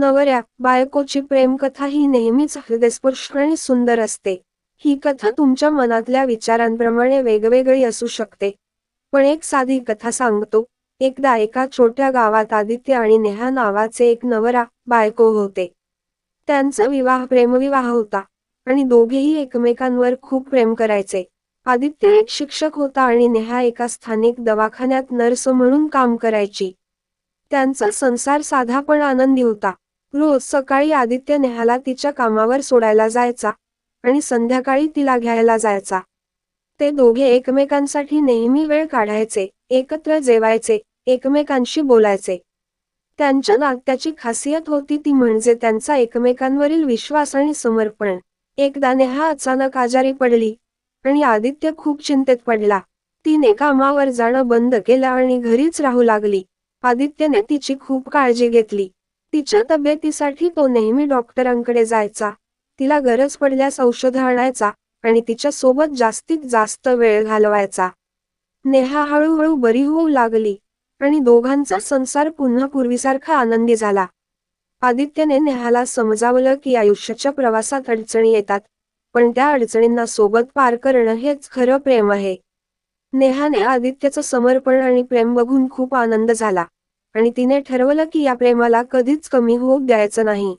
नवऱ्या बायकोची प्रेमकथा ही नेहमीच हृदयस्पर्श आणि सुंदर असते. ही कथा तुमच्या मनातल्या विचारांप्रमाणे वेगवेगळी असू शकते. पण एक साधी कथा सांगतो. एकदा एका छोट्या गावात आदित्य आणि नेहा नावाचे एक नवरा बायको होते. त्यांचा विवाह प्रेमविवाह होता आणि दोघेही एकमेकांवर खूप प्रेम करायचे. आदित्य एक शिक्षक होता आणि नेहा एका स्थानिक दवाखान्यात नर्स म्हणून काम करायची. त्यांचा संसार साधा पण आनंदी होता. रोज सकाळी आदित्य नेहाला तिच्या कामावर सोडायला जायचा आणि संध्याकाळी तिला घ्यायला जायचा. ते दोघे एकमेकांसाठी नेहमी वेळ काढायचे एकत्र जेवायचे एकमेकांशी बोलायचे. त्यांच्या नात्याची खासियत होती ती म्हणजे त्यांचा एकमेकांवरील विश्वास आणि समर्पण. एकदा नेहा अचानक आजारी पडली आणि आदित्य खूप चिंतेत पडला. तिने कामावर जाणं बंद केलं आणि घरीच राहू लागली. आदित्यने तिची खूप काळजी घेतली. तिच्या तब्येतीसाठी तो नेहमी डॉक्टरांकडे जायचा. तिला गरज पडल्यास औषधं आणायचा आणि तिच्या सोबत जास्तीत जास्त वेळ घालवायचा. नेहा हळूहळू बरी होऊ लागली आणि दोघांचा संसार पुन्हा पूर्वीसारखा आनंदी झाला. आदित्यने नेहाला समजावलं की आयुष्याच्या प्रवासात अडचणी येतात पण त्या अडचणींना सोबत पार करणं हेच खरं प्रेम आहे. नेहाने आदित्यचं समर्पण आणि प्रेम बघून खूप आनंद झाला. आणि तिने ठरवलं की या प्रेमाला कधीच कमी होऊ द्यायचं नाही.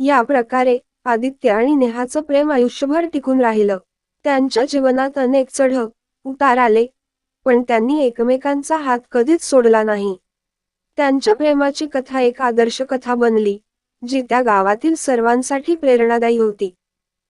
या प्रकारे आदित्य आणि नेहाचं प्रेम आयुष्यभर टिकून राहिलं. त्यांच्या जीवनात अनेक चढ उतार आले पण त्यांनी एकमेकांचा हात कधीच सोडला नाही. त्यांच्या प्रेमाची कथा एक आदर्श कथा बनली जी त्या गावातील सर्वांसाठी प्रेरणादायी होती.